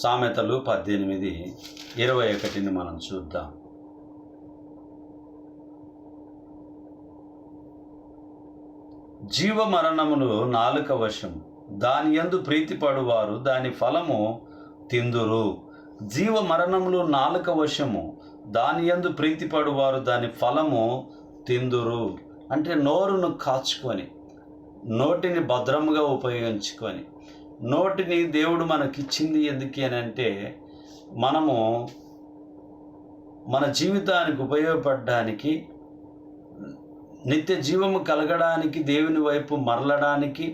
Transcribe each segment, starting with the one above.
సామెతలు పద్దెనిమిది ఇరవై ఒకటిని మనం చూద్దాం. జీవ మరణములు నాలుక వశము దాని యందు ప్రీతిపడువారు దాని ఫలము తిందురు. జీవ మరణములు నాలుక వశము దాని యందు ప్రీతిపడువారు దాని ఫలము తిందురు. అంటే నోరును కాచుకొని నోటిని భద్రముగా ఉపయోగించుకొని నోటిని దేవుడు మనకిచ్చింది ఎందుకు అని అంటే మనము మన జీవితానికి ఉపయోగపడడానికి నిత్య జీవము కలగడానికి దేవుని వైపు మరలడానికి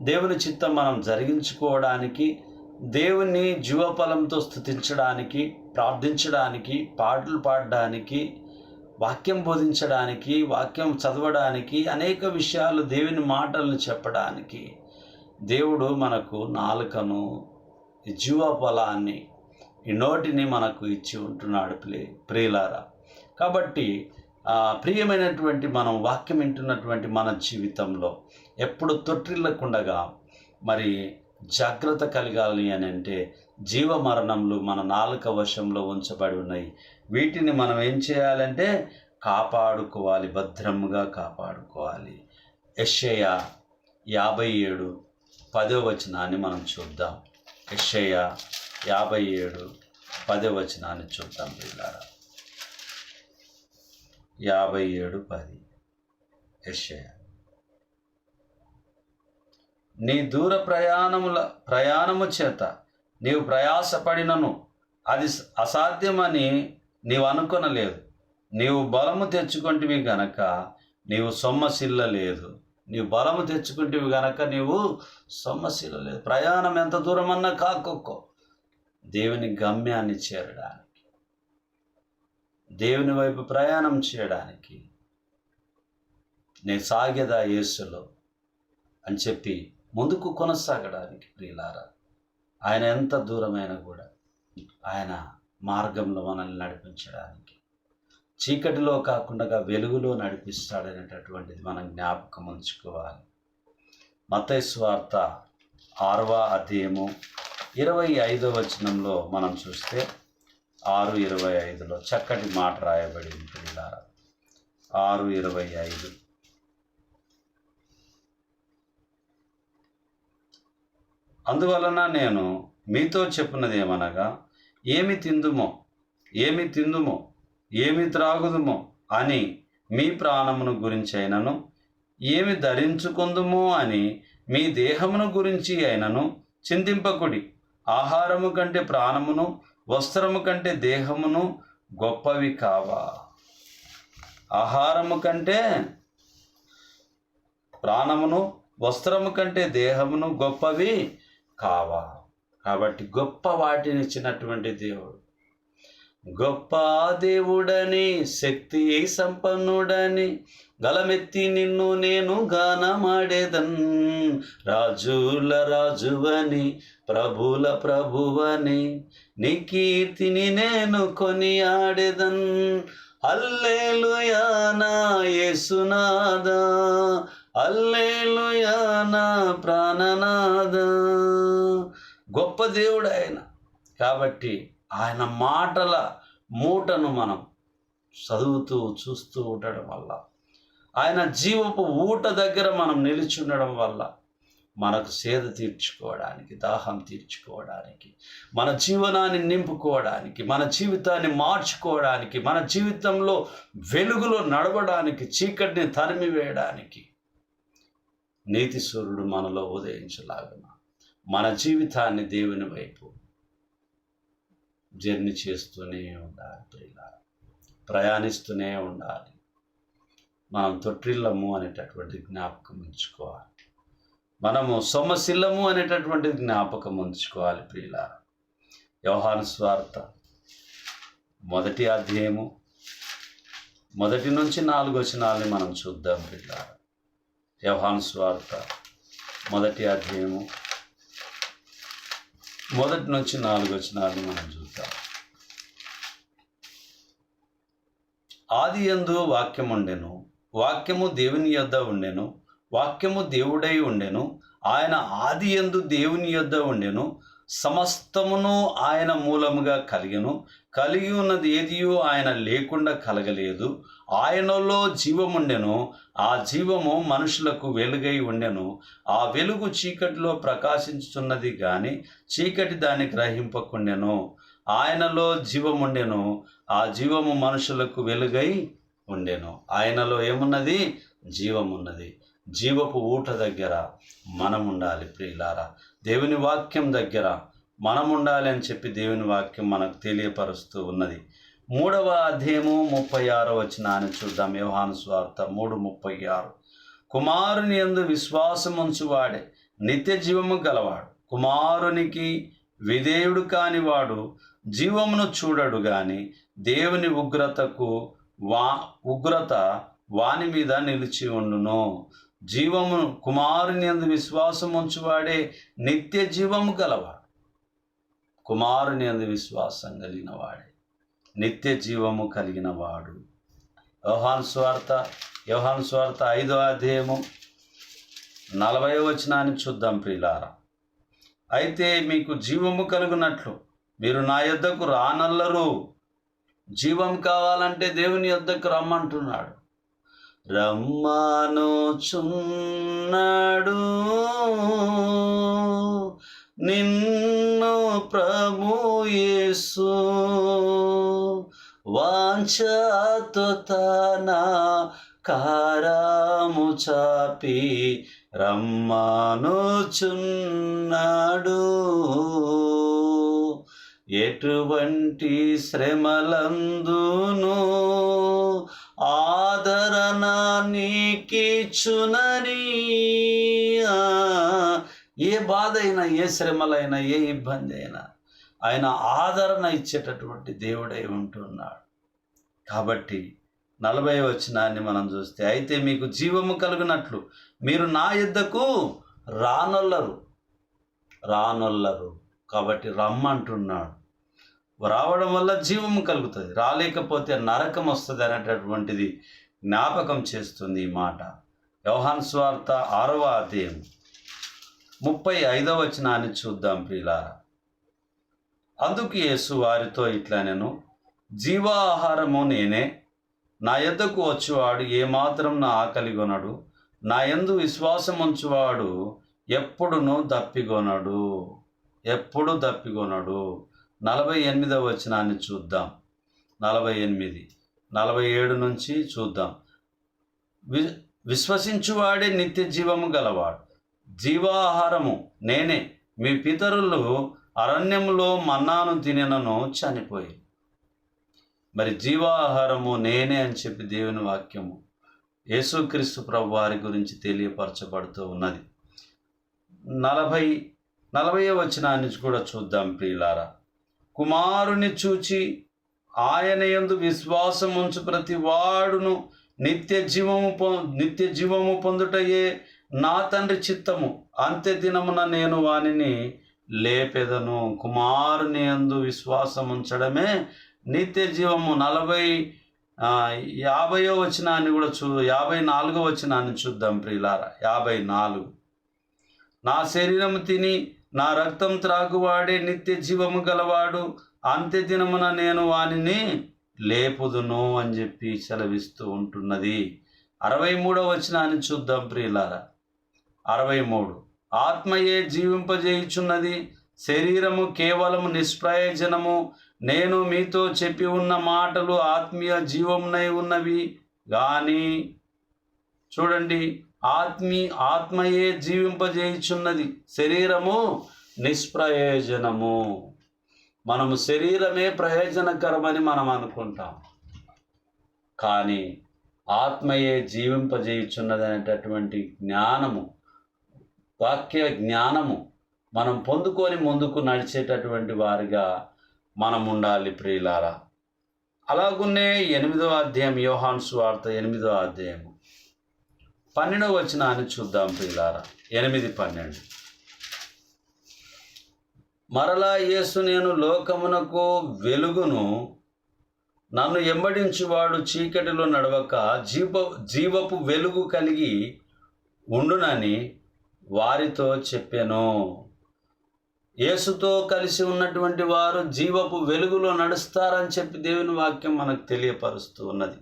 దేవుని చిత్తం మనం జరిగించుకోవడానికి దేవుని జీవఫలంతో స్థుతించడానికి ప్రార్థించడానికి పాటలు పాడడానికి వాక్యం బోధించడానికి వాక్యం చదవడానికి అనేక విషయాలు దేవుని మాటలను చెప్పడానికి దేవుడు మనకు నాలుకను జీవ ఫలాన్ని ఈ నోటిని మనకు ఇచ్చి ఉంటున్నాడు ప్లే ప్రియులారా. కాబట్టి ప్రియమైనటువంటి మనం వాక్యం వింటున్నటువంటి మన జీవితంలో ఎప్పుడు తొట్టిల్లకుండగా మరి జాగ్రత్త కలగాలి అని అంటే జీవ మరణములు మన నాలుక వశంలో ఉంచబడి ఉన్నాయి. వీటిని మనం ఏం చేయాలంటే కాపాడుకోవాలి భద్రముగా కాపాడుకోవాలి. యెషయా యాభై ఏడు పదో వచనాన్ని మనం చూద్దాం. యెషయా యాభై ఏడు పదో వచనాన్ని చూద్దాం పిల్లారా యాభై ఏడు పది. యెషయా నీ దూర ప్రయాణముల ప్రయాణము చేత నీవు ప్రయాసపడినను అది అసాధ్యమని నీవు అనుకొనలేదు. నీవు బలము తెచ్చుకుంటివి గనక నీవు సొమ్మసిల్లలేదు. నీవు బలము తెచ్చుకుంటివి గనక నీవు సమస్యలు లేదు. ప్రయాణం ఎంత దూరమన్నా కాకొక్కో. దేవుని గమ్యాన్ని చేరడానికి దేవుని వైపు ప్రయాణం చేయడానికి నేను సాగేదా యేసులో అని చెప్పి ముందుకు కొనసాగడానికి ప్రియులారా ఆయన ఎంత దూరమైనా కూడా ఆయన మార్గంలో మనల్ని నడిపించడానికి చీకటిలో కాకుండా వెలుగులో నడిపిస్తాడనేటటువంటిది మనం జ్ఞాపకం ఉంచుకోవాలి. మతైస్వార్త స్వార్త ఆరవ అధ్యయము ఇరవై ఐదో వచనంలో మనం చూస్తే ఆరు ఇరవై ఐదులో చక్కటి మాట రాయబడి ఉంటుంది ఆరు ఇరవై ఐదు. అందువలన నేను మీతో చెప్పినది ఏమనగా ఏమి తిందుమో ఏమి తిందుమో ఏమి త్రాగుదుమో అని మీ ప్రాణమును గురించి అయినను ఏమి ధరించుకుందుమో అని మీ దేహమును గురించి అయినను చింతింపకుడి. ఆహారము కంటే ప్రాణమును వస్త్రము కంటే దేహమును గొప్పవి కావా? ఆహారము కంటే ప్రాణమును వస్త్రము కంటే దేహమును గొప్పవి కావా? కాబట్టి గొప్ప వాటిని ఇచ్చినటువంటి దేవుడు. గొప్ప దేవుడని శక్తి సంపన్నుడని గలమెత్తి నిన్ను నేను గానమాడేదన్. రాజుల రాజువని ప్రభుల ప్రభువని నీ కీర్తిని నేను కొనియాడేదన్. అల్లేలుయానా యేసునాదా అల్లేలుయానా ప్రాణనాదా. గొప్ప దేవుడు ఆయన. కాబట్టి ఆయన మాటల మూటను మనం చదువుతూ చూస్తూ ఉండడం వల్ల ఆయన జీవపు ఊట దగ్గర మనం నిలిచి ఉండడం వల్ల మనకు సేద తీర్చుకోవడానికి దాహం తీర్చుకోవడానికి మన జీవనాన్ని నింపుకోవడానికి మన జీవితాన్ని మార్చుకోవడానికి మన జీవితంలో వెలుగులో నడవడానికి చీకటిని తరిమి వేయడానికి నీతి సూర్యుడు మనలో ఉదయించలాగన మన జీవితాన్ని దేవుని వైపు జర్నీ చేస్తూనే ఉండాలి ప్రియులారా. ప్రయాణిస్తూనే ఉండాలి. మనం తొట్టిల్లము అనేటటువంటి జ్ఞాపకం ఉంచుకోవాలి. మనము సొమ్మశిల్లము అనేటటువంటి జ్ఞాపకం ఉంచుకోవాలి ప్రియులారా. యోహాను స్వార్థ మొదటి అధ్యాయము మొదటి నుంచి నాలుగు వచనాలని మనం చూద్దాం పిల్ల వ్యవహాన్ స్వార్థ మొదటి అధ్యాయము మొదటి నుంచి నాలుగు వచనాలని మనం చూద్దాం. ఆది ఎందు వాక్యం ఉండెను వాక్యము దేవుని యొద్ద ఉండెను వాక్యము దేవుడై ఉండెను ఆయన ఆది ఎందు దేవుని యొద్ద ఉండెను సమస్తమును ఆయన మూలముగా కలిగెను. కలిగి ఉన్నది ఏదియో ఆయన లేకుండా కలగలేదు. ఆయనలో జీవముండెను. ఆ జీవము మనుషులకు వెలుగై ఉండెను. ఆ వెలుగు చీకటిలో ప్రకాశించుతున్నది గాని చీకటి దాన్ని గ్రహింపకుండెను. ఆయనలో జీవముండెను. ఆ జీవము మనుషులకు వెలుగై ఉండెను. ఆయనలో ఏమున్నది? జీవమున్నది. జీవపు ఊట దగ్గర మనం ఉండాలి ప్రియులారా. దేవుని వాక్యం దగ్గర మనం ఉండాలి అని చెప్పి దేవుని వాక్యం మనకు తెలియపరుస్తూ ఉన్నది. మూడవ అధ్యయము ముప్పై ఆరో వచ్చిన అని చూద్దాం. యోహాను స్వార్త మూడు ముప్పై ఆరు. కుమారుని యందు విశ్వాసం ఉంచువాడే నిత్య జీవము గలవాడు. కుమారునికి విధేయుడు కానివాడు జీవమును చూడడు గాని దేవుని ఉగ్రతకు వా ఉగ్రత వాని మీద నిలిచి ఉండును. జీవమును కుమారుని యందు విశ్వాసం ఉంచువాడే నిత్య జీవము గలవాడు. కుమారుని యందు విశ్వాసం కలిగినవాడే. నిత్య జీవము కలిగినవాడు. యోహాన్ స్వార్థ యోహాన్ స్వార్థ ఐదో అధ్యాయము నలభై వచనాన్ని చూద్దాం ప్రియులారా. అయితే మీకు జీవము కలుగునట్లు మీరు నా యొద్దకు రానల్లరు జీవం కావాలంటే దేవుని యొద్దకు రమ్మంటున్నాడు. రమ్మానోచున్నాడు. నిన్ను ప్రభుయేసు వాంఛతో తన కారాము చాపి రమ్మానుచున్నాడు. ఎటువంటి శ్రమలందును ఆదరణ నీకిచ్చునని. ఏ బాధ అయినా ఏ శ్రమలైనా ఏ ఇబ్బంది అయినా ఆయన ఆదరణ ఇచ్చేటటువంటి దేవుడై ఉంటున్నాడు. కాబట్టి నలభై వచనాన్ని మనం చూస్తే అయితే మీకు జీవము కలిగినట్లు మీరు నా యుద్ధకు రానొల్లరు. రానొల్లరు. కాబట్టి రమ్మంటున్నాడు. రావడం వల్ల జీవము కలుగుతుంది. రాలేకపోతే నరకం వస్తుంది అనేటటువంటిది జ్ఞాపకం చేస్తుంది ఈ మాట. వ్యవహాన్ స్వార్థ ఆరవ అధ్యాయం ముప్పై ఐదవ వచనాన్ని చూద్దాం ప్రియులారా. అందుకు యేసు వారితో ఇట్లా నేను జీవాహారము నేనే నా ఎద్దకు వచ్చేవాడు ఏమాత్రం నా ఆకలి కొనడు నా యందు విశ్వాసం ఉంచువాడు ఎప్పుడునూ దప్పిగొనడు ఎప్పుడు దప్పిగొనడు నలభై ఎనిమిదవ వచనాన్ని చూద్దాం. నలభై ఎనిమిది. నలభై ఏడు నుంచి చూద్దాం. వి విశ్వసించువాడే నిత్య జీవము గలవాడు. జీవాహారము. నేనే మీ పితరులు అరణ్యంలో మన్నాను తినను చనిపోయి. మరి జీవాహారము నేనే అని చెప్పి దేవుని వాక్యము యేసుక్రీస్తు ప్రభు వారి గురించి తెలియపరచబడుతూ ఉన్నది. నలభై నలభై వచనాన్ని కూడా చూద్దాం ప్రియులారా. కుమారుని చూచి ఆయన యందు విశ్వాసం ఉంచు ప్రతి వాడును. నిత్య జీవము పొ నిత్య జీవము పొందుటయే నా తండ్రి చిత్తము. అంత్య దినమున నేను వానిని లేపెదను. కుమారుని యందు విశ్వాసం ఉంచడమే నిత్య జీవము. నలభై యాభయో వచనాన్ని కూడా చూ యాభై నాలుగో వచనాన్ని చూద్దాం ప్రియులారా. యాభై నాలుగు. నా శరీరము తిని నా రక్తం త్రాగువాడే నిత్య జీవము గలవాడు అంత్య దినమున నేను వానిని లేపుదును అని చెప్పి సెలవిస్తూ ఉంటున్నది. అరవై మూడవ వచనాన్ని చూద్దాం ప్రియులారా. అరవై మూడు ఆత్మయే జీవింపజేయుచున్నది శరీరము కేవలము నిష్ప్రయోజనము నేను మీతో చెప్పి ఉన్న మాటలు ఆత్మీయ జీవమునై ఉన్నవి. కానీ చూడండి ఆత్మీ ఆత్మయే జీవింపజేయుచున్నది శరీరము నిష్ప్రయోజనము. మనము శరీరమే ప్రయోజనకరమని మనం అనుకుంటాం. కానీ ఆత్మయే జీవింపజేయుచున్నది అనేటటువంటి జ్ఞానము వాక్య జ్ఞానము మనం పొందుకొని ముందుకు నడిచేటటువంటి వారిగా మనం ఉండాలి ప్రియులారా. అలాగున్నే ఎనిమిదో అధ్యాయం యోహాన్ సువార్త ఎనిమిదో అధ్యాయం. పన్నెండవ వచనాన్ని చూద్దాం పిల్లారా ఎనిమిది పన్నెండు. మరలా యేసు నేను లోకమునకు వెలుగును నన్ను ఎంబడించువాడు చీకటిలో నడవక జీవ జీవపు వెలుగు కలిగి ఉండునని వారితో చెప్పాను. యేసుతో కలిసి ఉన్నటువంటి వారు జీవపు వెలుగులో నడుస్తారని చెప్పి దేవుని వాక్యం మనకు తెలియపరుస్తూ ఉన్నది.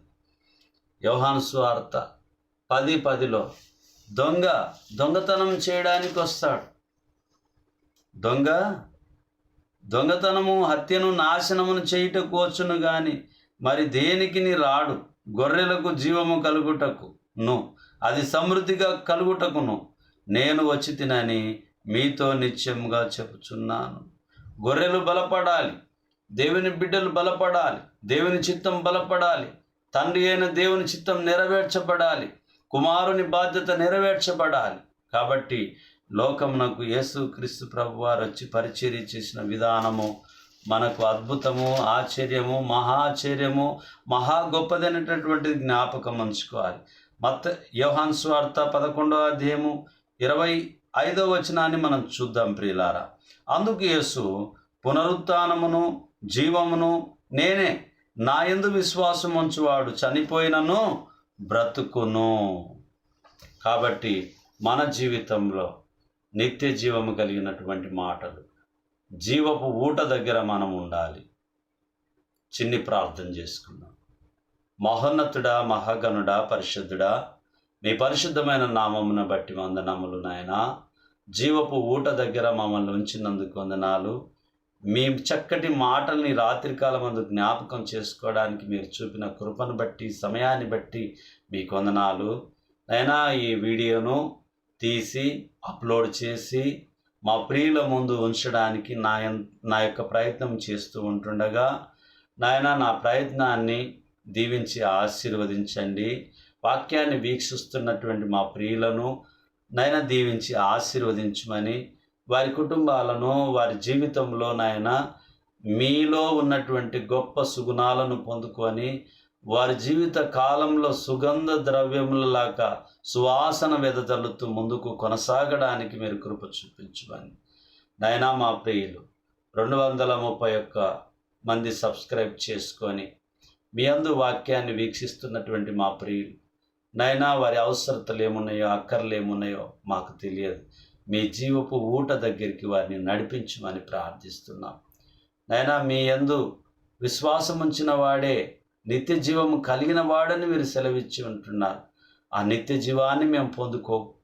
యోహాను స్వార్త పది పదిలో దొంగ దొంగతనం చేయడానికి వస్తాడు. దొంగ దొంగతనము హత్యను నాశనమును చేయుటకు వచ్చును గాని మరి దేనికి రాడు? గొర్రెలకు జీవము కలుగుటకు ను. అది సమృద్ధిగా కలుగుటకును. నేను వచ్చి తినని మీతో నిత్యముగా చెప్పుచున్నాను. గొర్రెలు బలపడాలి దేవుని బిడ్డలు బలపడాలి దేవుని చిత్తం బలపడాలి తండ్రి అయిన దేవుని చిత్తం నెరవేర్చబడాలి. కుమారుని బాధ్యత నెరవేర్చబడాలి. కాబట్టి లోకమునకు యేసు క్రీస్తు ప్రభు వారు వచ్చి పరిచర్య చేసిన విధానము మనకు అద్భుతము ఆశ్చర్యము మహాశ్చర్యము మహా గొప్పదైనటువంటి జ్ఞాపకం ఉంచుకోవాలి మత యోహాన్ స్వార్థ పదకొండవ అధ్యాయము ఇరవై ఐదవ వచనాన్ని మనం చూద్దాం ప్రియులారా. అందుకు యేసు పునరుత్నమును జీవమును నేనే నా ఎందు విశ్వాసం ఉంచువాడు. చనిపోయినను బ్రతుకును. కాబట్టి మన జీవితంలో నిత్య జీవము కలిగినటువంటి మాటలు. జీవపు ఊట దగ్గర మనం ఉండాలి. చిన్ని ప్రార్థన చేసుకున్నాం మహోన్నతుడా మహాగణుడా పరిశుద్ధుడా మీ పరిశుద్ధమైన నామమును బట్టి వందనములు నాయన. జీవపు ఊట దగ్గర మమ్మల్ని ఉంచినందుకు వందనాలు. మీ చక్కటి మాటల్ని రాత్రికాలం అందు జ్ఞాపకం చేసుకోవడానికి మీరు చూపిన కృపను బట్టి సమయాన్ని బట్టి మీ కొందనాలు అయినా ఈ వీడియోను తీసి అప్లోడ్ చేసి మా ప్రియుల ముందు ఉంచడానికి నా నా యొక్క ప్రయత్నం చేస్తూ ఉంటుండగా నాయన నా ప్రయత్నాన్ని దీవించి ఆశీర్వదించండి. వాక్యాన్ని వీక్షిస్తున్నటువంటి మా ప్రియులను నైనా దీవించి ఆశీర్వదించమని వారి కుటుంబాలను వారి జీవితంలో నాయన మీలో ఉన్నటువంటి గొప్ప సుగుణాలను పొందుకొని వారి జీవిత కాలంలో సుగంధ ద్రవ్యములలాగా సువాసన వెదజల్లుతూ ముందుకు కొనసాగడానికి మీరు కృప చూపించమని. నైనా మా ప్రియులు రెండు వందల ముప్పై ఒక్క మంది సబ్స్క్రైబ్ చేసుకొని మీ అందు వాక్యాన్ని వీక్షిస్తున్నటువంటి మా ప్రియులు నైనా వారి అవసరతలు ఏమున్నాయో అక్కర్లు ఏమున్నాయో మాకు తెలియదు. మీ జీవపు ఊట దగ్గరికి వారిని నడిపించమని ప్రార్థిస్తున్నాం. నైనా మీ యందు విశ్వాసం ఉంచిన వాడే నిత్య జీవము కలిగిన వాడని మీరు సెలవిచ్చి ఉంటున్నారు. ఆ నిత్య జీవాన్ని మేము పొందుకో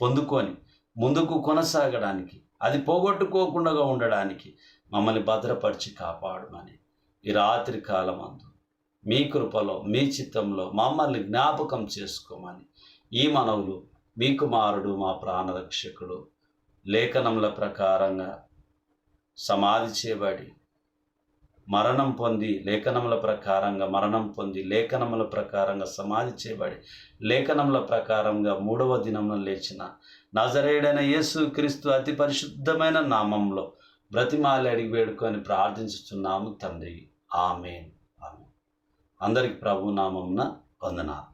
పొందుకొని ముందుకు కొనసాగడానికి అది పోగొట్టుకోకుండా ఉండడానికి మమ్మల్ని భద్రపరిచి కాపాడమని ఈ రాత్రి కాలమందు మీ కృపలో మీ చిత్తంలో మమ్మల్ని జ్ఞాపకం చేసుకోమని ఈ మనవులు మీ కుమారుడు మా ప్రాణరక్షకుడు. లేఖనముల ప్రకారంగా సమాధి చేయబడి మరణం పొంది లేఖనముల ప్రకారంగా మరణం పొంది లేఖనముల ప్రకారంగా సమాధి చేయబడి లేఖనముల ప్రకారంగా మూడవ దినమున లేచిన నజరేడైన యేసు క్రీస్తు అతి పరిశుద్ధమైన నామంలో బ్రతిమాలి అడిగి వేడుకొని ప్రార్థించుతున్నాము తండ్రి. ఆమె ఆమె అందరికి ప్రభు నామంన వందనాలు.